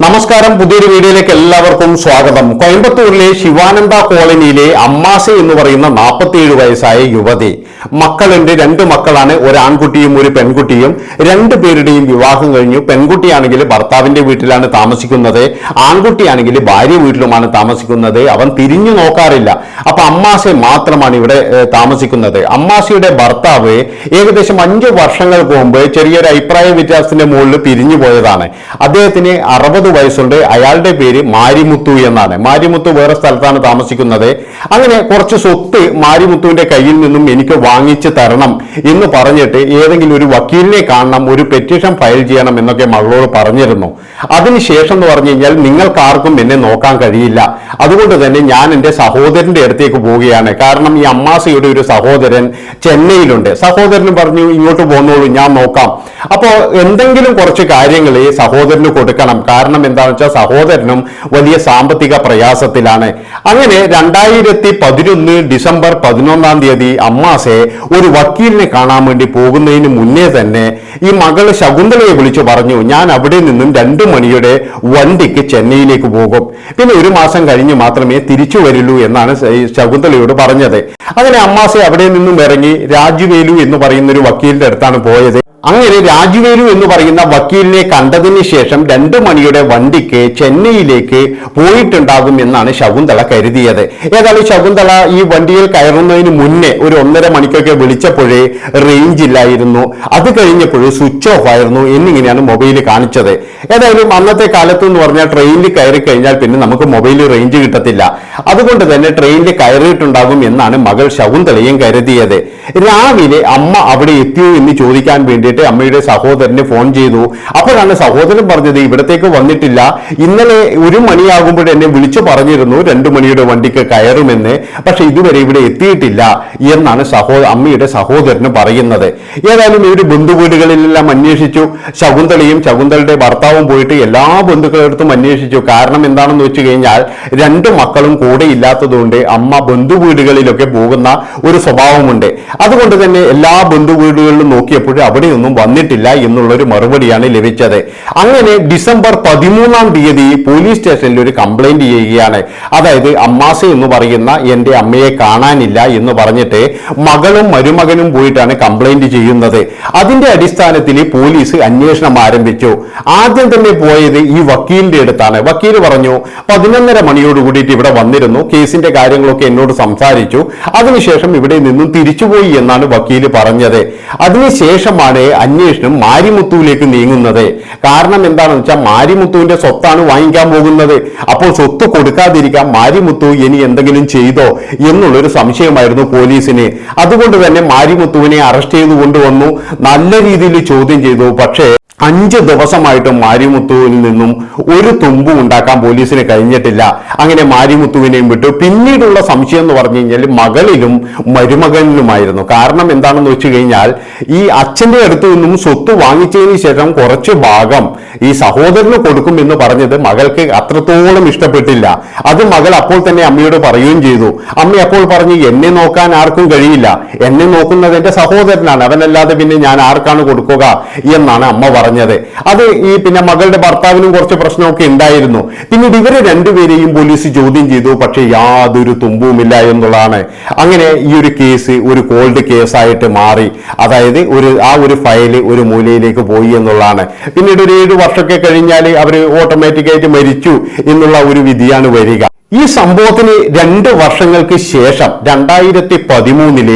നമസ്കാരം. പുതിയൊരു വീഡിയോയിലേക്ക് എല്ലാവർക്കും സ്വാഗതം. കോയമ്പത്തൂരിലെ ശിവാനന്ദ കോളനിയിലെ അമ്മാസ എന്ന് പറയുന്ന നാൽപ്പത്തിയേഴ് വയസ്സായ യുവതി. മക്കളുണ്ട്. രണ്ട് മക്കളാണ്. ഒരു ആൺകുട്ടിയും ഒരു പെൺകുട്ടിയും. രണ്ടു പേരുടെയും വിവാഹം കഴിഞ്ഞു. പെൺകുട്ടിയാണെങ്കിൽ ഭർത്താവിന്റെ വീട്ടിലാണ് താമസിക്കുന്നത്. ആൺകുട്ടിയാണെങ്കിൽ ഭാര്യ വീട്ടിലുമാണ് താമസിക്കുന്നത്. അവൻ തിരിഞ്ഞു നോക്കാറില്ല. അപ്പൊ അമ്മാസെ മാത്രമാണ് ഇവിടെ താമസിക്കുന്നത്. അമ്മാസയുടെ ഭർത്താവ് ഏകദേശം അഞ്ചു വർഷങ്ങൾക്ക് മുമ്പ് ചെറിയൊരു അഭിപ്രായ വ്യത്യാസത്തിന്റെ മുകളിൽ പിരിഞ്ഞു പോയതാണ് അദ്ദേഹത്തിന് അറുപത് വയസ്സുണ്ട്. അയാളുടെ പേര് മാരിമുത്തു എന്നാണ്. മാരിമുത്തു വേറെ സ്ഥലത്താണ് താമസിക്കുന്നത്. അങ്ങനെ കുറച്ച് സ്വത്ത് മാരിമുത്തുവിന്റെ കയ്യിൽ നിന്നും എനിക്ക് വാങ്ങിച്ചു തരണം എന്ന് പറഞ്ഞിട്ട് ഏതെങ്കിലും ഒരു വക്കീലിനെ കാണണം ഒരു പെറ്റീഷൻ ഫയൽ ചെയ്യണം എന്നൊക്കെ മകളോട് പറഞ്ഞിരുന്നു. അതിനുശേഷം എന്ന് പറഞ്ഞു കഴിഞ്ഞാൽ നിങ്ങൾക്ക് ആർക്കും എന്നെ നോക്കാൻ കഴിയില്ല. അതുകൊണ്ട് തന്നെ ഞാൻ എന്റെ സഹോദരന്റെ അടുത്തേക്ക് പോവുകയാണ്. കാരണം ഈ അമ്മാസയുടെ ഒരു സഹോദരൻ ചെന്നൈയിലുണ്ട്. സഹോദരൻ പറഞ്ഞു ഇങ്ങോട്ട് പോന്നോളൂ ഞാൻ നോക്കാം. അപ്പോൾ എന്തെങ്കിലും കുറച്ച് കാര്യങ്ങൾ സഹോദരന് കൊടുക്കണം. കാരണം എന്താണെന്ന് വെച്ചാൽ സഹോദരനും വലിയ സാമ്പത്തിക പ്രയാസത്തിലാണ്. അങ്ങനെ രണ്ടായിരത്തി പതിനൊന്ന് ഡിസംബർ പതിനൊന്നാം തീയതി അമ്മാസെ ഒരു വക്കീലിനെ കാണാൻ വേണ്ടി പോകുന്നതിന് മുന്നേ തന്നെ ഈ മകൾ ശകുന്തളയെ വിളിച്ചു പറഞ്ഞു ഞാൻ അവിടെ നിന്നും രണ്ടു മണിയുടെ വണ്ടിക്ക് ചെന്നൈയിലേക്ക് പോകും. പിന്നെ ഒരു മാസം കഴിഞ്ഞ് മാത്രമേ തിരിച്ചു വരുള്ളൂ എന്നാണ് ശകുന്തളയോട് പറഞ്ഞത്. അങ്ങനെ അമ്മാസെ അവിടെ നിന്നും ഇറങ്ങി രാജുവേലു എന്ന് പറയുന്ന ഒരു വക്കീലിന്റെ അടുത്താണ് പോയത്. അങ്ങനെ രാജുവേലു എന്ന് പറയുന്ന വക്കീലിനെ കണ്ടതിന് ശേഷം രണ്ടു മണിയുടെ വണ്ടിക്ക് ചെന്നൈയിലേക്ക് പോയിട്ടുണ്ടാകും എന്നാണ് ശകുന്തള കരുതിയത്. ഏതായാലും ശകുന്തള ഈ വണ്ടിയിൽ കയറുന്നതിന് മുന്നേ ഒരു ഒന്നര മണിക്കൊക്കെ വിളിച്ചപ്പോഴേ റേഞ്ച് ഇല്ലായിരുന്നു. അത് കഴിഞ്ഞപ്പോഴും സ്വിച്ച് ഓഫ് ആയിരുന്നു എന്നിങ്ങനെയാണ് മൊബൈൽ കാണിച്ചത്. ഏതായാലും അന്നത്തെ കാലത്ത് എന്ന് പറഞ്ഞാൽ ട്രെയിനിൽ കയറി കഴിഞ്ഞാൽ പിന്നെ നമുക്ക് മൊബൈൽ റേഞ്ച് കിട്ടത്തില്ല. അതുകൊണ്ട് തന്നെ ട്രെയിനിൽ കയറിയിട്ടുണ്ടാകും എന്നാണ് മകൾ ശകുന്തളയും കരുതിയത്. രാവിലെ അമ്മ അവിടെ എത്തിയോ എന്ന് ചോദിക്കാൻ വേണ്ടിയിട്ട് അമ്മയുടെ സഹോദരന് ഫോൺ ചെയ്തു. അപ്പോഴാണ് സഹോദരൻ പറഞ്ഞത് ഇവിടത്തേക്ക് വന്നിട്ടില്ല. ഇന്നലെ ഒരു മണിയാകുമ്പോൾ എന്നെ വിളിച്ചു പറഞ്ഞിരുന്നു. രണ്ടു മണിയുടെ വണ്ടിക്ക് കയറുമെന്ന്. പക്ഷെ ഇതുവരെ ഇവിടെ എത്തിയിട്ടില്ല എന്നാണ് സഹോ അമ്മയുടെ സഹോദരന് പറയുന്നത്. ഏതായാലും ഇവർ ബന്ധുവീടുകളിലെല്ലാം അന്വേഷിച്ചു. ശകുന്തളയും ശകുന്തളയുടെ ഭർത്താവും പോയിട്ട് എല്ലാ ബന്ധുക്കളെടുത്തും അന്വേഷിച്ചു. കാരണം എന്താണെന്ന് വെച്ച് കഴിഞ്ഞാൽ രണ്ട് മക്കളും കൂടെ ഇല്ലാത്തതുകൊണ്ട് അമ്മ ബന്ധു വീടുകളിലൊക്കെ പോകുന്ന ഒരു സ്വഭാവമുണ്ട്. അതുകൊണ്ട് തന്നെ എല്ലാ ബന്ധു ബന്ധുവീടുകളിലും നോക്കിയപ്പോഴും അവിടെയൊന്നും വന്നിട്ടില്ല എന്നുള്ളൊരു മറുപടിയാണ് ലഭിച്ചത്. അങ്ങനെ ഡിസംബർ പതിമൂന്നാം തീയതി പോലീസ് സ്റ്റേഷനിൽ ഒരു കംപ്ലൈന്റ് ചെയ്യുകയാണ്. അതായത് അമ്മാസ എന്ന് പറയുന്ന എന്റെ അമ്മയെ കാണാനില്ല എന്ന് പറഞ്ഞിട്ട് മകളും മരുമകനും പോയിട്ടാണ് കംപ്ലൈന്റ് ചെയ്യുന്നത്. അതിന്റെ അടിസ്ഥാനത്തിൽ പോലീസ് അന്വേഷണം ആരംഭിച്ചു. ആദ്യം തന്നെ പോയത് ഈ വക്കീലിന്റെ അടുത്താണ്. വക്കീൽ പറഞ്ഞു പതിനൊന്നര മണിയോട് കൂടിയിട്ട് ഇവിടെ വന്നിരുന്നു. കേസിന്റെ കാര്യങ്ങളൊക്കെ എന്നോട് സംസാരിച്ചു. അതിനുശേഷം ഇവിടെ നിന്നും തിരിച്ചുപോയി എന്നാണ് വക്കീൽ പറഞ്ഞത്. അതിനുശേഷമാണ് അന്വേഷണം മാരിമുത്തുവിലേക്ക് നീങ്ങുന്നത്. കാരണം എന്താണെന്ന് വെച്ചാൽ മാരിമുത്തുവിന്റെ സ്വത്താണ് വാങ്ങിക്കാൻ പോകുന്നത്. അപ്പോൾ സ്വത്ത് കൊടുക്കാതിരിക്കാൻ മാരിമുത്തു ഇനി എന്തെങ്കിലും ചെയ്തോ എന്നുള്ളൊരു സംശയമായിരുന്നു പോലീസിന്. അതുകൊണ്ട് തന്നെ മാരിമുത്തുവിനെ അറസ്റ്റ് ചെയ്ത് കൊണ്ടുവന്നു നല്ല രീതിയിൽ ചോദ്യം ചെയ്തു. പക്ഷേ അഞ്ച് ദിവസമായിട്ട് മാരിമുത്തുവിൽ നിന്നും ഒരു തുമ്പും ഉണ്ടാക്കാൻ പോലീസിന് കഴിഞ്ഞിട്ടില്ല. അങ്ങനെ മാരിമുത്തുവിനെയും വിട്ടു. പിന്നീടുള്ള സംശയം എന്ന് പറഞ്ഞു കഴിഞ്ഞാൽ മകളിലും മരുമകനിലുമായിരുന്നു. കാരണം എന്താണെന്ന് വെച്ച് കഴിഞ്ഞാൽ ഈ അച്ഛന്റെ അടുത്തു നിന്നും സ്വത്ത് വാങ്ങിച്ചതിന് ശേഷം കുറച്ച് ഭാഗം ഈ സഹോദരന് കൊടുക്കും എന്ന് പറഞ്ഞത് മകൾക്ക് അത്രത്തോളം ഇഷ്ടപ്പെട്ടില്ല. അത് മകൾ അപ്പോൾ തന്നെ അമ്മയോട് പറയുകയും ചെയ്തു. അമ്മ അപ്പോൾ പറഞ്ഞു എന്നെ നോക്കാൻ ആർക്കും കഴിയില്ല. എന്നെ നോക്കുന്നത് എന്റെ സഹോദരനാണ്. അവനല്ലാതെ പിന്നെ ഞാൻ ആർക്കാണ് കൊടുക്കുക? എന്നാണ് അമ്മ പറഞ്ഞത്. അത് ഈ പിന്നെ മകളുടെ ഭർത്താവിനും കുറച്ച് പ്രശ്നമൊക്കെ ഉണ്ടായിരുന്നു. പിന്നീട് ഇവരെ രണ്ടുപേരെയും പോലീസ് ചോദ്യം ചെയ്തു പക്ഷേ യാതൊരു തുമ്പുമില്ല എന്നുള്ളതാണ്. അങ്ങനെ ഈ ഒരു കേസ് ഒരു കോൾഡ് കേസായിട്ട് മാറി. അതായത് ഒരു ആ ഒരു ഫയൽ ഒരു മൂലയിലേക്ക് പോയി എന്നുള്ളതാണ്. പിന്നീട് ഒരു ഏഴ് വർഷമൊക്കെ കഴിഞ്ഞാൽ അവർ ഓട്ടോമാറ്റിക്കായിട്ട് മരിച്ചു എന്നുള്ള ഒരു വിധിയാണ് വരിക. ഈ സംഭവത്തിന് രണ്ട് വർഷങ്ങൾക്ക് ശേഷം രണ്ടായിരത്തി പതിമൂന്നിൽ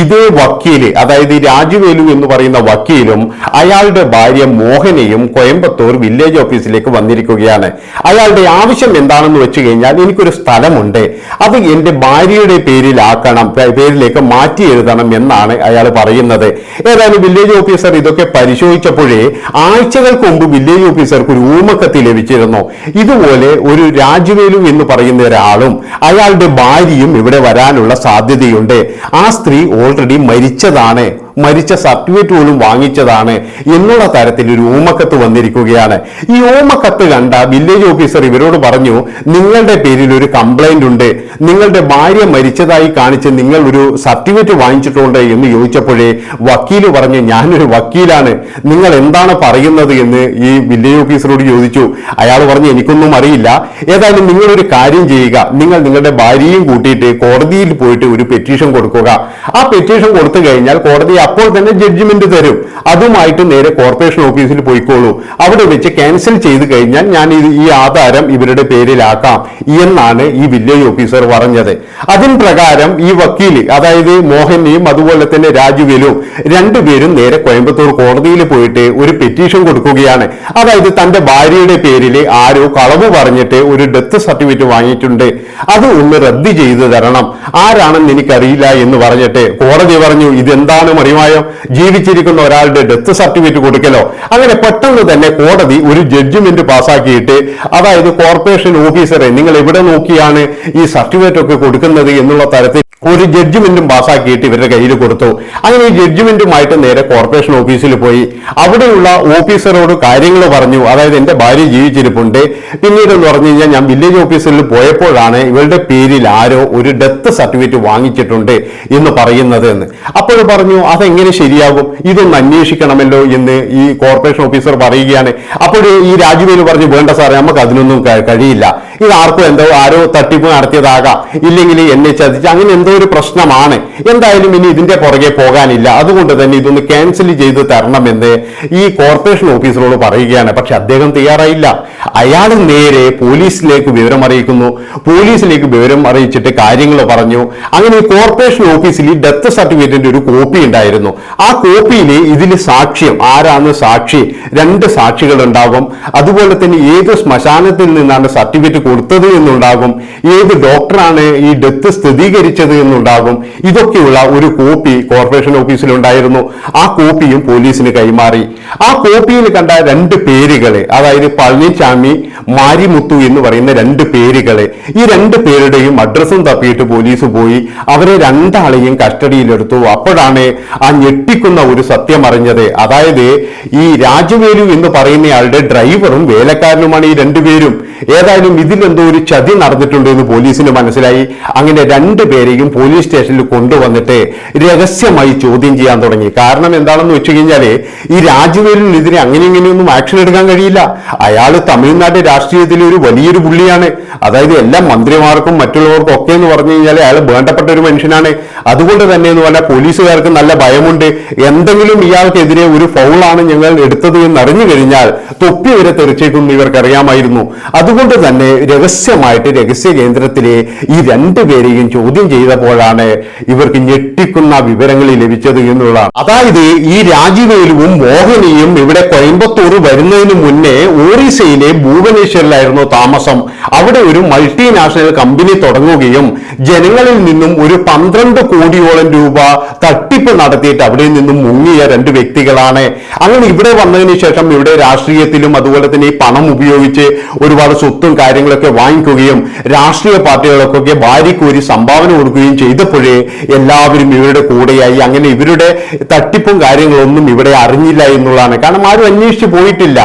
ഇതേ വക്കീൽ അതായത് രാജുവേലു എന്ന് പറയുന്ന വക്കീലും അയാളുടെ ഭാര്യ മോഹനയും കോയമ്പത്തൂർ വില്ലേജ് ഓഫീസിലേക്ക് വന്നിരിക്കുകയാണ്. അയാളുടെ ആവശ്യം എന്താണെന്ന് വെച്ച് കഴിഞ്ഞാൽ എനിക്കൊരു സ്ഥലമുണ്ട്. അത് എന്റെ ഭാര്യയുടെ പേരിലാക്കണം പേരിലേക്ക് മാറ്റി എഴുതണം എന്നാണ് അയാൾ പറയുന്നത്. ഏതായാലും വില്ലേജ് ഓഫീസർ ഇതൊക്കെ പരിശോധിച്ചപ്പോഴേ ആഴ്ചകൾക്ക് മുമ്പ് വില്ലേജ് ഓഫീസർക്ക് ഒരു ഊമക്കത്തി ലഭിച്ചിരുന്നു. ഇതുപോലെ ഒരു രാജുവേലു എന്ന് പറയുന്ന ഒരാളും അയാളുടെ ഭാര്യയും ഇവിടെ വരാനുള്ള സാധ്യതയുണ്ട്. ആ സ്ത്രീ ഓൾറെഡി മരിച്ചതാണ്. മരിച്ച സർട്ടിഫിക്കറ്റ് പോലും വാങ്ങിച്ചതാണ് എന്നുള്ള തരത്തിൽ ഒരു ഓമക്കത്ത് വന്നിരിക്കുകയാണ്. ഈ ഓമക്കത്ത് കണ്ട വില്ലേജ് ഓഫീസർ ഇവരോട് പറഞ്ഞു നിങ്ങളുടെ പേരിൽ ഒരു കംപ്ലൈന്റ് ഉണ്ട്. നിങ്ങളുടെ ഭാര്യ മരിച്ചതായി കാണിച്ച് നിങ്ങൾ ഒരു സർട്ടിഫിക്കറ്റ് വാങ്ങിച്ചിട്ടുണ്ട് എന്ന് ചോദിച്ചപ്പോഴേ വക്കീൽ പറഞ്ഞു ഞാനൊരു വക്കീലാണ്. നിങ്ങൾ എന്താണ് പറയുന്നത്? എന്ന് ഈ വില്ലേജ് ഓഫീസറോട് ചോദിച്ചു. അയാൾ പറഞ്ഞു എനിക്കൊന്നും അറിയില്ല. ഏതായാലും നിങ്ങളൊരു കാര്യം ചെയ്യുക. നിങ്ങൾ നിങ്ങളുടെ ഭാര്യയും കൂട്ടിയിട്ട് കോടതിയിൽ പോയിട്ട് ഒരു പെറ്റീഷൻ കൊടുക്കുക. ആ പെറ്റീഷൻ കൊടുത്തു കഴിഞ്ഞാൽ കോടതി അപ്പോൾ തന്നെ ജഡ്ജ്മെന്റ് തരും. അതുമായിട്ട് നേരെ കോർപ്പറേഷൻ ഓഫീസിൽ പോയിക്കോളൂ. അവിടെ വെച്ച് ക്യാൻസൽ ചെയ്ത് കഴിഞ്ഞാൽ ഞാൻ ഈ ആധാരം ഇവരുടെ പേരിലാക്കാം എന്നാണ് ഈ വില്ലേജ് ഓഫീസർ പറഞ്ഞത്. അതിൻ പ്രകാരം ഈ വക്കീൽ അതായത് മോഹനെയും അതുപോലെ തന്നെ രാജുവിലും രണ്ടുപേരും നേരെ കോയമ്പത്തൂർ കോടതിയിൽ പോയിട്ട് ഒരു പെറ്റീഷൻ കൊടുക്കുകയാണ്. അതായത് തന്റെ ഭാര്യയുടെ പേരിൽ ആരോ കളവ് പറഞ്ഞിട്ട് ഒരു ഡെത്ത് സർട്ടിഫിക്കറ്റ് വാങ്ങിയിട്ടുണ്ട്. അത് ഒന്ന് റദ്ദ് ചെയ്തു തരണം. ആരാണെന്ന് എനിക്കറിയില്ല എന്ന് പറഞ്ഞിട്ട് കോടതി പറഞ്ഞു ഇതെന്താണ് മറിമായം ജീവിച്ചിരിക്കുന്ന ഒരാളുടെ ഡെത്ത് സർട്ടിഫിക്കറ്റ് കൊടുക്കലോ? അങ്ങനെ പെട്ടെന്ന് തന്നെ കോടതി ഒരു ജഡ്ജ്മെന്റ് പാസ്സാക്കിയിട്ട് അതായത് കോർപ്പറേഷൻ ഓഫീസറെ നിങ്ങൾ എവിടെ നോക്കിയാണ് ഈ സർട്ടിഫിക്കറ്റ് ഒക്കെ കൊടുക്കുന്നത് എന്നുള്ള തരത്തിൽ ഒരു ജഡ്ജ്മെന്റും പാസ്സാക്കിയിട്ട് ഇവരുടെ കയ്യിൽ കൊടുത്തു. അങ്ങനെ ഈ ജഡ്ജ്മെന്റുമായിട്ട് നേരെ കോർപ്പറേഷൻ ഓഫീസിൽ പോയി. അവിടെയുള്ള ഓഫീസറോട് കാര്യങ്ങൾ പറഞ്ഞു. അതായത് എന്റെ ഭാര്യ ജീവിച്ചിരിപ്പുണ്ട്. പിന്നീട് എന്ന് പറഞ്ഞു കഴിഞ്ഞാൽ ഞാൻ വില്ലേജ് ഓഫീസിൽ പോയപ്പോഴാണ് ഇവരുടെ പേരിൽ ആരോ ഒരു ഡെത്ത് സർട്ടിഫിക്കറ്റ് വാങ്ങിച്ചിട്ടുണ്ട് എന്ന് പറയുന്നത് എന്ന്. അപ്പോൾ പറഞ്ഞു അതെങ്ങനെ ശരിയാകും? ഇതൊന്ന് അന്വേഷിക്കണമല്ലോ എന്ന് ഈ കോർപ്പറേഷൻ ഓഫീസർ പറയുകയാണ്. അപ്പോൾ ഈ രാജുവേലു പറഞ്ഞു വേണ്ട സാറേ നമുക്ക് അതിനൊന്നും കഴിയില്ല. ഇത് ആർക്കും എന്തോ ആരോ തട്ടിപ്പ് നടത്തിയതാകാം. ഇല്ലെങ്കിൽ എന്നെ ചതിച്ച് അങ്ങനെ എന്തോ ഒരു പ്രശ്നമാണ്. എന്തായാലും ഇനി ഇതിന്റെ പുറകെ പോകാനില്ല. അതുകൊണ്ട് തന്നെ ഇതൊന്ന് ക്യാൻസൽ ചെയ്ത് തരണമെന്ന് ഈ കോർപ്പറേഷൻ ഓഫീസറോട് പറയുകയാണ്. പക്ഷെ അദ്ദേഹം തയ്യാറായില്ല. അയാൾ നേരെ പോലീസിലേക്ക് വിവരം അറിയിക്കുന്നു. പോലീസിലേക്ക് വിവരം അറിയിച്ചിട്ട് കാര്യങ്ങൾ പറഞ്ഞു. അങ്ങനെ ഈ കോർപ്പറേഷൻ ഓഫീസിൽ ഈ ഡെത്ത് സർട്ടിഫിക്കറ്റിന്റെ ഒരു കോപ്പി ഉണ്ടായിരുന്നു. ആ കോപ്പിയിൽ ഇതിന് സാക്ഷ്യം ആരാണ് സാക്ഷി? രണ്ട് സാക്ഷികൾ ഉണ്ടാകും അതുപോലെ തന്നെ ഏത് ശ്മശാനത്തിൽ നിന്നാണ് സർട്ടിഫിക്കറ്റ് കൊടുത്തത് എന്നുണ്ടാകും. ഏത് ഡോക്ടറാണ് ഈ ഡെത്ത് സ്ഥിരീകരിച്ചത് എന്നുണ്ടാകും. ഇതൊക്കെയുള്ള ഒരു കോപ്പി കോർപ്പറേഷൻ ഓഫീസിൽ ഉണ്ടായിരുന്നു ആ കോപ്പിയും പോലീസിന് കൈമാറി. ആ കോപ്പിയിൽ കണ്ട രണ്ട് പേരുകളെ അതായത് പളനിച്ചാമി മാരിമുത്തു എന്ന് പറയുന്ന രണ്ട് പേരുകളെ ഈ രണ്ട് പേരുടെയും അഡ്രസ്സും തപ്പിയിട്ട് പോലീസ് പോയി. അവരെ രണ്ടാളെയും കസ്റ്റഡിയിലെടുത്തു. അപ്പോഴാണ് ആ ഞെട്ടിക്കുന്ന ഒരു സത്യം അറിഞ്ഞത്. അതായത് ഈ രാജവേലു എന്ന് പറയുന്നയാളുടെ ഡ്രൈവറും വേലക്കാരനുമാണ് ഈ രണ്ടുപേരും ഏതായാലും ഇതിലെന്തോ ഒരു ചതി നടന്നിട്ടുണ്ട് എന്ന് പോലീസിന് മനസ്സിലായി. അങ്ങനെ രണ്ടു പേരെയും പോലീസ് സ്റ്റേഷനിൽ കൊണ്ടുവന്നിട്ട് രഹസ്യമായി ചോദ്യം ചെയ്യാൻ തുടങ്ങി. കാരണം എന്താണെന്ന് വെച്ചു കഴിഞ്ഞാൽ ഈ രാജുവേലിനെതിരെ അങ്ങനെ ഇങ്ങനെയൊന്നും ആക്ഷൻ എടുക്കാൻ കഴിയില്ല. അയാൾ തമിഴ്നാട് രാഷ്ട്രീയത്തിലെ ഒരു വലിയൊരു പുള്ളിയാണ്. അതായത് എല്ലാ മന്ത്രിമാർക്കും മറ്റുള്ളവർക്കും ഒക്കെ എന്ന് പറഞ്ഞു കഴിഞ്ഞാൽ അയാൾ വേണ്ടപ്പെട്ട ഒരു മനുഷ്യനാണ്. അതുകൊണ്ട് തന്നെ എന്ന് പറഞ്ഞാൽ പോലീസുകാർക്ക് നല്ല ഭയമുണ്ട്. എന്തെങ്കിലും ഇയാൾക്കെതിരെ ഒരു ഫൗളാണ് ഞങ്ങൾ എടുത്തത് എന്ന് അറിഞ്ഞു കഴിഞ്ഞാൽ തൊപ്പി വരെ തെറിച്ചേക്കും ഇവർക്ക് അറിയാമായിരുന്നു അതുകൊണ്ട് തന്നെ രഹസ്യമായിട്ട് രഹസ്യ കേന്ദ്രത്തിലെ ഈ രണ്ടുപേരെയും ചോദ്യം ചെയ്തപ്പോഴാണ് ഇവർക്ക് ഞെട്ടിക്കുന്ന വിവരങ്ങൾ ലഭിച്ചത് എന്നുള്ളതാണ്. അതായത് ഈ രാജിവേലുവും മോഹനിയും ഇവിടെ കോയമ്പത്തൂർ വരുന്നതിന് മുന്നേ ഒറീസയിലെ ഭുവനേശ്വരിലായിരുന്നു താമസം. അവിടെ ഒരു മൾട്ടിനാഷണൽ കമ്പനി തുടങ്ങുകയും ജനങ്ങളിൽ നിന്നും ഒരു പന്ത്രണ്ട് കോടിയോളം രൂപ തട്ടിപ്പ് നടത്തിയിട്ട് അവിടെ നിന്നും മുങ്ങിയ രണ്ട് വ്യക്തികളാണ്. അങ്ങനെ ഇവിടെ വന്നതിന് ശേഷം ഇവിടെ രാഷ്ട്രീയത്തിലും അതുപോലെ തന്നെ ഈ പണം ഉപയോഗിച്ച് ഒരുപാട് സ്വത്തും കാര്യങ്ങളൊക്കെ വാങ്ങിക്കുകയും രാഷ്ട്രീയ പാർട്ടികൾക്കൊക്കെ ഭാര്യയ്ക്ക് സംഭാവന കൊടുക്കുകയും ചെയ്തപ്പോഴേ എല്ലാവരും ഇവരുടെ കൂടെയായി. അങ്ങനെ ഇവരുടെ തട്ടിപ്പും കാര്യങ്ങളൊന്നും ഇവിടെ അറിഞ്ഞില്ല എന്നുള്ളതാണ്. കാരണം ആരും അന്വേഷിച്ച് പോയിട്ടില്ല.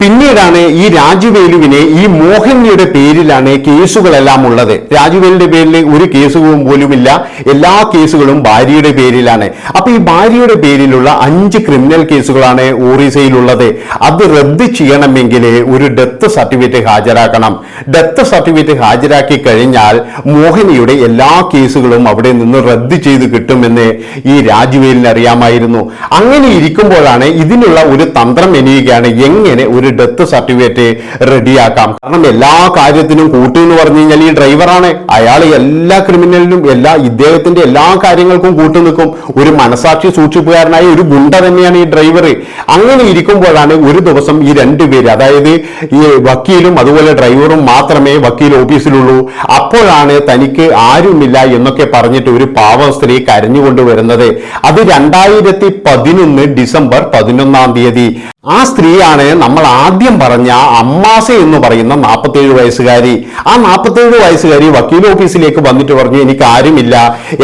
പിന്നീടാണ് ഈ രാജുവേലുവിനെ ഈ മോഹിനിയുടെ പേരിലാണ് കേസുകളെല്ലാം ഉള്ളത്. രാജുവേലിന്റെ പേരിൽ ഒരു കേസുകളും പോലുമില്ല. എല്ലാ കേസുകളും ഭാര്യയുടെ പേരിലാണ്. അപ്പൊ ഈ ഭാര്യയുടെ പേരിലുള്ള അഞ്ച് ക്രിമിനൽ കേസുകളാണ് ഒറീസയിലുള്ളത് അത് റദ്ദ് ചെയ്യണമെങ്കിൽ ഒരു ഡെത്ത് സർട്ടിഫിക്കറ്റ് ഹാജരാക്കണം. ഡെത്ത് സർട്ടിഫിക്കറ്റ് ഹാജരാക്കി കഴിഞ്ഞാൽ മോഹിനിയുടെ എല്ലാ കേസുകളും അവിടെ നിന്ന് റദ്ദ് ചെയ്ത് കിട്ടുമെന്ന് ഈ രാജുവേലിന് അറിയാമായിരുന്നു. അങ്ങനെ ഇരിക്കുമ്പോഴാണ് ഇതിനുള്ള ഒരു തന്ത്രം എനിയുകയാണ് എങ്ങനെ ഒരു ഡെത്ത് സർട്ടിഫിക്കറ്റ് റെഡിയാക്കാം കാരണം എല്ലാ കാര്യത്തിനും കൂട്ടു എന്ന് പറഞ്ഞു കഴിഞ്ഞാൽ ഈ ഡ്രൈവറാണ് അയാൾ എല്ലാ ക്രിമിനലിനും എല്ലാ ഇദ്ദേഹത്തിന്റെ എല്ലാ കാര്യങ്ങൾക്കും കൂട്ടു നിൽക്കും. ഒരു മനസാക്ഷി സൂക്ഷിപ്പുകാരനായ ഒരു ഗുണ്ട തന്നെയാണ് ഈ ഡ്രൈവർ അങ്ങനെ ഇരിക്കുമ്പോഴാണ് ഒരു ദിവസം ഈ രണ്ടുപേര് അതായത് ഈ വക്കീലും അതുപോലെ ഡ്രൈവറും മാത്രമേ വക്കീൽ ഓഫീസിലുള്ളൂ. അപ്പോഴാണ് തനിക്ക് ആരുമില്ല എന്നൊക്കെ പറഞ്ഞിട്ട് ഒരു പാവ സ്ത്രീ കരഞ്ഞുകൊണ്ട് വരുന്നത്. അത് രണ്ടായിരത്തി പതിനൊന്ന് ഡിസംബർ പതിനൊന്നാം തീയതി. ആ സ്ത്രീയാണ് നമ്മൾ ആദ്യം പറഞ്ഞ അമ്മാസ എന്ന് പറയുന്ന നാൽപ്പത്തേഴ് വയസ്സുകാരി. ആ നാൽപ്പത്തേഴ് വയസ്സുകാരി വക്കീൽ ഓഫീസിലേക്ക് വന്നിട്ട് പറഞ്ഞു എനിക്ക് ആരുമില്ല.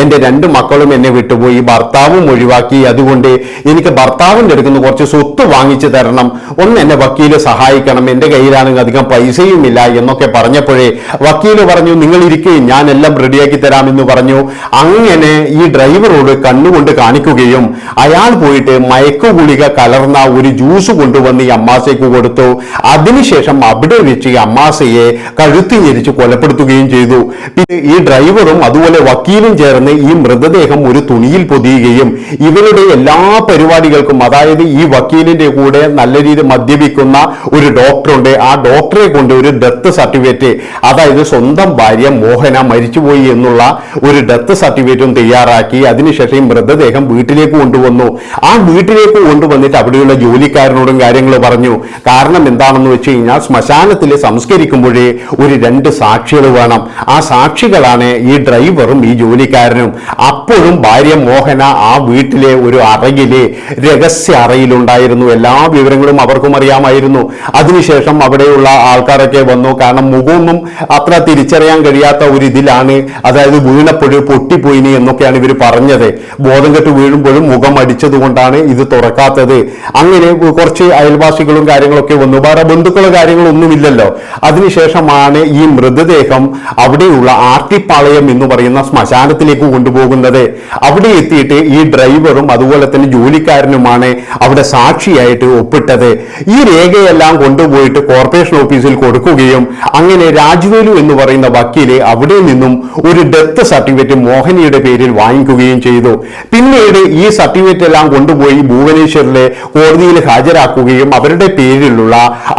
എന്റെ രണ്ട് മക്കളും എന്നെ വിട്ടുപോയി. ഭർത്താവും ഒഴിവാക്കി. അതുകൊണ്ട് എനിക്ക് ഭർത്താവിന്റെ അടുക്കുന്ന കുറച്ച് സ്വത്ത് വാങ്ങിച്ചു തരണം. ഒന്ന് എന്നെ വക്കീൽ സഹായിക്കണം. എന്റെ കയ്യിലാണെങ്കിൽ അധികം പൈസയും ഇല്ല എന്നൊക്കെ പറഞ്ഞപ്പോഴേ വക്കീൽ പറഞ്ഞു നിങ്ങൾ ഇരിക്കുകയും ഞാൻ എല്ലാം റെഡിയാക്കി തരാമെന്ന് പറഞ്ഞു. അങ്ങനെ ഈ ഡ്രൈവറോട് കണ്ണുകൊണ്ട് കാണിക്കുകയും അയാൾ പോയിട്ട് മയക്കുഗുളിക കലർന്ന ഒരു ജ്യൂസ് കൊണ്ടുവന്ന് ഈ അമ്മാസയ്ക്ക് കൊടുത്തു. അതിനുശേഷം അവിടെ വെച്ച് ഈ അമ്മാസയെ കഴുത്തി ഞെരിച്ച് കൊലപ്പെടുത്തുകയും ചെയ്തു. പിന്നെ ഈ ഡ്രൈവറും അതുപോലെ വക്കീലും ചേർന്ന് ഈ മൃതദേഹം ഒരു തുണിയിൽ പൊതിയുകയും ഇവരുടെ എല്ലാ പരിപാടികൾക്കും അതായത് ഈ വക്കീലിന്റെ കൂടെ നല്ല രീതിയിൽ മദ്യപിക്കുന്ന ഒരു ഡോക്ടറുണ്ട്. ആ ഡോക്ടറെ കൊണ്ട് ഒരു ഡെത്ത് സർട്ടിഫിക്കറ്റ് അതായത് സ്വന്തം ഭാര്യ മോഹന മരിച്ചുപോയി എന്നുള്ള ഒരു ഡെത്ത് സർട്ടിഫിക്കറ്റും തയ്യാറാക്കി. അതിനുശേഷം ഈ മൃതദേഹം വീട്ടിലേക്ക് കൊണ്ടുവന്നു. ആ വീട്ടിലേക്ക് കൊണ്ടുവന്നിട്ട് അവിടെയുള്ള ജോലിക്കാരനോടും കാര്യങ്ങൾ പറഞ്ഞു. കാരണം എന്താണെന്ന് വെച്ച് കഴിഞ്ഞാൽ ശ്മശാനത്തിൽ സംസ്കരിക്കുമ്പോഴേ ഒരു രണ്ട് സാക്ഷികൾ വേണം. ആ സാക്ഷികളാണ് ഈ ഡ്രൈവറും ഈ ജോലിക്കാരനും. അപ്പോഴും ഭാര്യ മോഹന ആ വീട്ടിലെ ഒരു അറയിലെ രഹസ്യ അറയിലുണ്ടായിരുന്നു. എല്ലാ വിവരങ്ങളും അവർക്കും അറിയാമായിരുന്നു. അതിനുശേഷം അവിടെയുള്ള ആൾക്കാരൊക്കെ വന്നു. കാരണം മുഖമൊന്നും അത്ര തിരിച്ചറിയാൻ കഴിയാത്ത ഒരു ഇതിലാണ്. അതായത് വീണപ്പോഴ് പൊട്ടിപ്പോയിനി എന്നൊക്കെയാണ് ഇവർ പറഞ്ഞത്. ബോധം കെട്ട് വീഴുമ്പോഴും മുഖം അടിച്ചത് കൊണ്ടാണ് ഇത് തുറക്കാത്തത്. അങ്ങനെ കുറച്ച് അയൽവാസികളും കാര്യങ്ങളൊക്കെ വന്നു. വേറെ ബന്ധുക്കളോ കാര്യങ്ങളൊന്നുമില്ലല്ലോ. അതിനുശേഷമാണ് ഈ മൃതദേഹം അവിടെയുള്ള ആർട്ടിപ്പാളയം എന്ന് പറയുന്ന ശ്മശാനത്തിലേക്ക് കൊണ്ടുപോകുന്നത്. അവിടെ എത്തിയിട്ട് ഈ ഡ്രൈവറും അതുപോലെ തന്നെ ജോലിക്കാരനുമാണ് അവിടെ സാക്ഷിയായിട്ട് ഒപ്പിട്ടത്. ഈ രേഖയെല്ലാം കൊണ്ടുപോയിട്ട് കോർപ്പറേഷൻ ഓഫീസിൽ കൊടുക്കുകയും അങ്ങനെ രാജ്വേലു എന്ന് പറയുന്ന വക്കീൽ അവിടെ നിന്നും ഒരു ഡെത്ത് സർട്ടിഫിക്കറ്റ് മോഹനിയുടെ പേരിൽ വാങ്ങിക്കുകയും ചെയ്തു. പിന്നീട് ഈ സർട്ടിഫിക്കറ്റ് എല്ലാം കൊണ്ടുപോയി ഭുവനേശ്വറിലെ കോടതിയിൽ ഹാജരാക്കുകയും അവരുടെ പേരിലുള്ള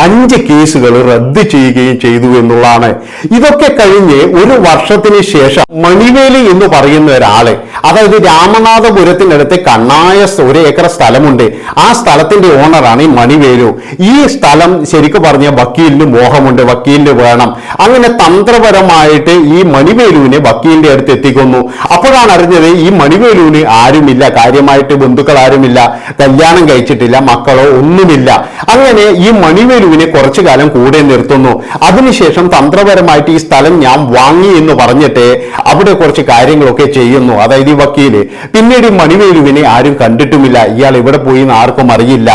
അഞ്ച് കേസുകൾ റദ്ദ് ചെയ്യുകയും ചെയ്തു എന്നുള്ളതാണ്. ഇതൊക്കെ കഴിഞ്ഞ് ഒരു വർഷത്തിന് ശേഷം മണിവേലി എന്ന് പറയുന്ന ഒരാൾ അതായത് രാമനാഥപുരത്തിനടുത്ത് കണ്ണായ ഒരു ഏക്കർ സ്ഥലമുണ്ട്. ആ സ്ഥലത്തിന്റെ ഓണറാണ് ഈ മണിവേലു. ഈ സ്ഥലം ശരിക്കും പറഞ്ഞ വക്കീലിന് മോഹമുണ്ട് വക്കീലിന് വേണം. അങ്ങനെ തന്ത്രപരമായിട്ട് ഈ മണിവേലുവിനെ വക്കീലിന്റെ അടുത്ത് എത്തിക്കുന്നു. അപ്പോഴാണ് അറിഞ്ഞത് ഈ മണിവേലുവിന് ആരുമില്ല കാര്യമായിട്ട് ബന്ധുക്കൾ ആരുമില്ല കല്യാണം കഴിച്ചിട്ടില്ല മക്കളോ ഒന്നുമില്ല. അങ്ങനെ ഈ മണിവേലുവിനെ കുറച്ചു കാലം കൂടെ നിർത്തുന്നു. അതിനുശേഷം തന്ത്രപരമായിട്ട് ഈ സ്ഥലം ഞാൻ വാങ്ങി എന്ന് പറഞ്ഞിട്ട് അവിടെ കുറച്ച് കാര്യങ്ങളൊക്കെ ചെയ്യുന്നു. അതായത് ഈ വക്കീൽ. പിന്നീട് മണിവേലുവിനെ ആരും കണ്ടിട്ടുമില്ല. ഇയാൾ ഇവിടെ പോയി എന്ന് ആർക്കും അറിയില്ല.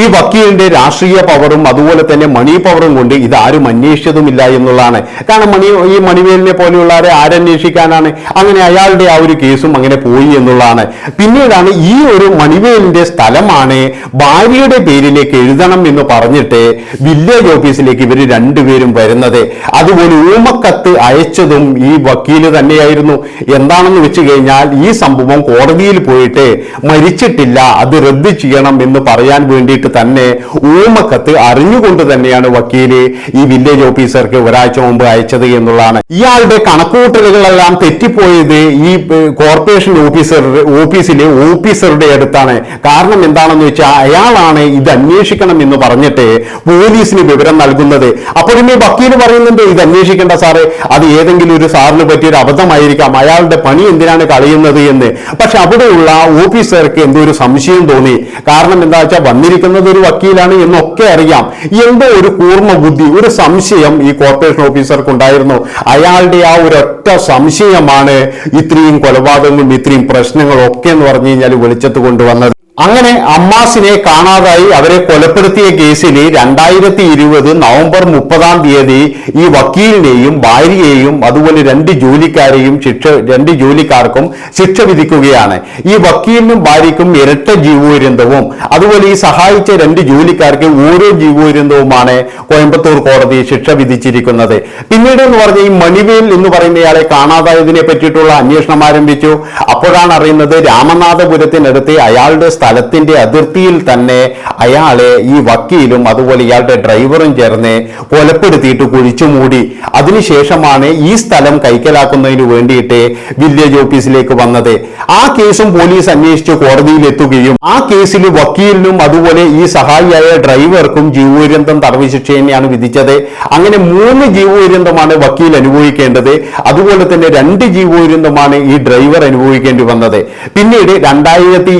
ഈ വക്കീലിന്റെ രാഷ്ട്രീയ പവറും അതുപോലെ തന്നെ മണി പവറും കൊണ്ട് ഇതാരും അന്വേഷിച്ചതുമില്ല എന്നുള്ളതാണ്. കാരണം മണി ഈ മണിവേലിനെ പോലെയുള്ളവരെ ആരന്വേഷിക്കാനാണ് അങ്ങനെ അയാളുടെ ആ ഒരു കേസും അങ്ങനെ പോയി എന്നുള്ളതാണ്. പിന്നീടാണ് ഈ ഒരു മണിവേലിന്റെ സ്ഥലമാണ് ഭാര്യയുടെ പേരിലേക്ക് എഴുതണം എന്ന് പറഞ്ഞിട്ട് വില്ലേജ് ഓഫീസിലേക്ക് ഇവർ രണ്ടുപേരും വരുന്നത്. അതുപോലെ ഊമക്കത്ത് അയച്ചതും ഈ വക്കീൽ തന്നെയായിരുന്നു. എന്താണെന്ന് വെച്ച് കഴിഞ്ഞാൽ ഈ സംഭവം കോടതിയിൽ പോയിട്ട് മരിച്ചിട്ടില്ല അത് റദ്ദ് ചെയ്യണം എന്ന് പറയാൻ വേണ്ടിയിട്ട് തന്നെ ഊമക്കത്ത് അറിഞ്ഞുകൊണ്ട് തന്നെയാണ് വക്കീൽ ഈ വില്ലേജ് ഓഫീസർക്ക് ഒരാഴ്ച മുമ്പ് അയച്ചത് എന്നുള്ളതാണ്. ഇയാളുടെ കണക്കുകൂട്ടലുകളെല്ലാം തെറ്റിപ്പോയത് ഈ കോർപ്പറേഷൻ ഓഫീസർ ഓഫീസിലെ ഓഫീസറുടെ അടുത്താണ്. കാരണം എന്താണെന്ന് വെച്ചാൽ അയാളാണ് ഇത് അന്വേഷിക്കണം എന്ന് പറഞ്ഞിട്ട് പോലീസിന് വിവരം നൽകുന്നത്. അപ്പോൾ ഈ വക്കീൽ പറയുന്നുണ്ട് ഇത് അന്വേഷിക്കേണ്ട സാറേ? അത് ഏതെങ്കിലും ഒരു സാറിന് പറ്റിയൊരു അബദ്ധമായിരിക്കാം. അയാളുടെ പണി എന്തിനാണ് കളയുന്നത് എന്ന്. പക്ഷെ അവിടെയുള്ള ഓഫീസർക്ക് എന്തോ ഒരു സംശയം തോന്നി. കാരണം എന്താ വെച്ചാൽ വന്നിരിക്കുന്നത് ഒരു വക്കീലാണ് എന്നൊക്കെ അറിയാം. എന്തോ ഒരു കൂർമ്മ ബുദ്ധി ഒരു സംശയം ഈ കോർപ്പറേഷൻ ഓഫീസർക്ക് ഉണ്ടായിരുന്നു അയാളുടെ ആ ഒരൊറ്റ സംശയമാണ് ഇത്രയും കൊലപാതകങ്ങളും ഇത്രയും പ്രശ്നങ്ങളും ഒക്കെ എന്ന് പറഞ്ഞു കഴിഞ്ഞാൽ വെളിച്ചത്ത് കൊണ്ടുവന്നത്. അങ്ങനെ അമ്മാസിനെ കാണാതായി അവരെ കൊലപ്പെടുത്തിയ കേസിൽ രണ്ടായിരത്തി ഇരുപത് നവംബർ മുപ്പതാം തീയതി ഈ വക്കീലിനെയും ഭാര്യയെയും അതുപോലെ രണ്ട് ജോലിക്കാരെയും ശിക്ഷ രണ്ട് ജോലിക്കാർക്കും ശിക്ഷ വിധിക്കുകയാണ്. ഈ വക്കീലിനും ഭാര്യയ്ക്കും ഇരട്ട ജീവപര്യന്തവും അതുപോലെ ഈ സഹായിച്ച രണ്ട് ജോലിക്കാർക്ക് ഓരോ ജീവപര്യന്തവുമാണ് കോയമ്പത്തൂർ കോടതി ശിക്ഷ വിധിച്ചിരിക്കുന്നത്. പിന്നീട് എന്ന് പറഞ്ഞ ഈ മണിവേൽ എന്ന് പറയുന്ന ഇയാളെ കാണാതായതിനെ പറ്റിയിട്ടുള്ള അന്വേഷണം ആരംഭിച്ചു. അപ്പോഴാണ് അറിയുന്നത് രാമനാഥപുരത്തിനടുത്ത് അയാളുടെ സ്ഥലത്തിന്റെ അതിർത്തിയിൽ തന്നെ അയാളെ ഈ വക്കീലും അതുപോലെ ഇയാളുടെ ഡ്രൈവറും ചേർന്ന് കൊലപ്പെടുത്തിയിട്ട് കുഴിച്ചു മൂടി. അതിനുശേഷമാണ് ഈ സ്ഥലം കൈക്കലാക്കുന്നതിന് വേണ്ടിയിട്ട് വില്ലേജ് ഓഫീസിലേക്ക് വന്നത്. ആ കേസും പോലീസ് അന്വേഷിച്ച് കോടതിയിൽ എത്തുകയും ആ കേസിൽ വക്കീലിനും അതുപോലെ ഈ സഹായിയായ ഡ്രൈവർക്കും ജീവപര്യന്തം തടവ് ശിക്ഷ തന്നെയാണ് വിധിച്ചത്. അങ്ങനെ മൂന്ന് ജീവപര്യന്തമാണ് വക്കീൽ അനുഭവിക്കേണ്ടത്. അതുപോലെ തന്നെ രണ്ട് ജീവപര്യന്തമാണ് ഈ ഡ്രൈവർ അനുഭവിക്കേണ്ടി വന്നത്. പിന്നീട് രണ്ടായിരത്തി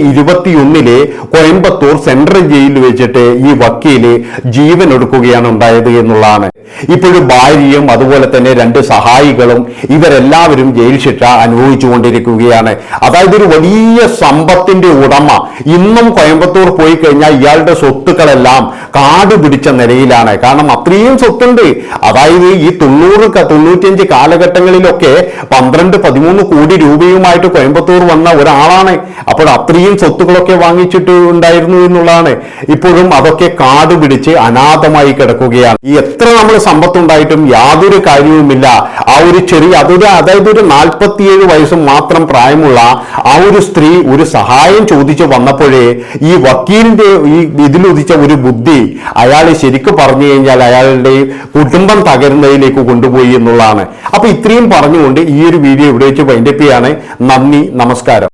ഒന്നിലെ കോയമ്പത്തൂർ സെൻട്രൽ ജയിലിൽ വെച്ചിട്ട് ഈ വക്കീൽ ജീവൻ എടുക്കുകയാണ് ഉണ്ടായത് എന്നുള്ളതാണ്. ഇപ്പോഴും ഭാര്യയും അതുപോലെ തന്നെ രണ്ട് സഹായികളും ഇവരെല്ലാവരും ജയിൽ ശിക്ഷ അനുഭവിച്ചുകൊണ്ടിരിക്കുകയാണ് അതായത് ഒരു വലിയ സമ്പത്തിന്റെ ഉടമ. ഇന്നും കോയമ്പത്തൂർ പോയി കഴിഞ്ഞാൽ ഇയാളുടെ സ്വത്തുക്കളെല്ലാം കാട് പിടിച്ച നിലയിലാണ്. കാരണം അത്രയും സ്വത്തുണ്ട്. അതായത് ഈ തൊണ്ണൂറ് തൊണ്ണൂറ്റിയഞ്ച് കാലഘട്ടങ്ങളിലൊക്കെ പന്ത്രണ്ട് പതിമൂന്ന് കോടി രൂപയുമായിട്ട് കോയമ്പത്തൂർ വന്ന ഒരാളാണ്. അപ്പോൾ അത്രയും സ്വത്തുക്കളൊക്കെ വാങ്ങിച്ചിട്ട് ഉണ്ടായിരുന്നു എന്നുള്ളതാണ്. ഇപ്പോഴും അതൊക്കെ കാട് പിടിച്ച് അനാഥമായി കിടക്കുകയാണ്. ഈ എത്ര നമ്മൾ സമ്പത്തുണ്ടായിട്ടും യാതൊരു കാര്യവുമില്ല. ആ ഒരു ചെറിയ അതൊരു അതായത് ഒരു നാൽപ്പത്തിയേഴ് വയസ്സ് മാത്രം പ്രായമുള്ള ആ ഒരു സ്ത്രീ ഒരു സഹായം ചോദിച്ചു വന്നപ്പോഴേ ഈ വക്കീലിന്റെ ഈ ഇതിലുദിച്ച ഒരു ബുദ്ധി അയാൾ ശരിക്കും പറഞ്ഞു കഴിഞ്ഞാൽ അയാളുടെ കുടുംബം തകരുന്നതിലേക്ക് കൊണ്ടുപോയി എന്നുള്ളതാണ്. അപ്പൊ ഇത്രയും പറഞ്ഞുകൊണ്ട് ഈ ഒരു വീഡിയോ ഇവിടെ വെച്ച് വൈൻഡപ്പ് ചെയ്യാണ്. നന്ദി നമസ്കാരം.